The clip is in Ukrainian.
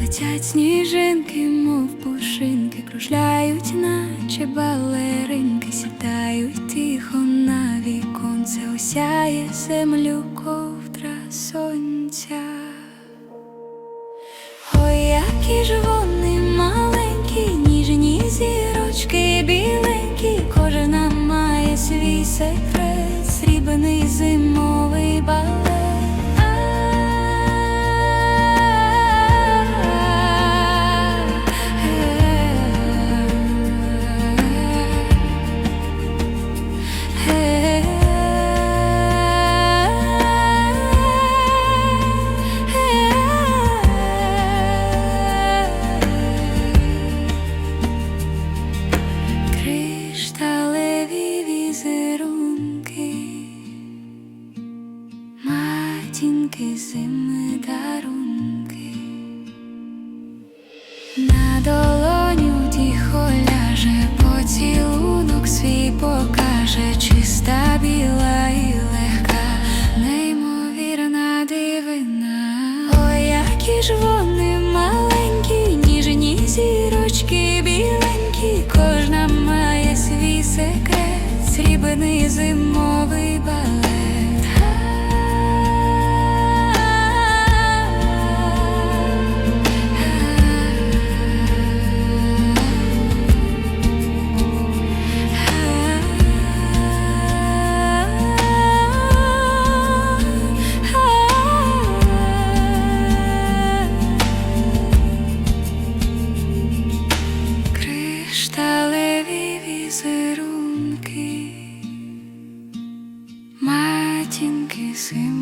Летять сніжинки, мов пушинки, кружляють, наче балеринки, осяє землю ковдра сонця. Ой, які ж вони маленькі, ніжні зірочки біленькі, кожна має свій секрет, срібний зимовий матінки зими дарунки, на долоню тихо ляже, поцілунок свій покаже, чиста біла і легка, неймовірна дивина. Ой, які ж вони маленькі, ніжні зірочки біленькі, кожна має свій секрет, срібний зимовий візерунки, матінки дарунки.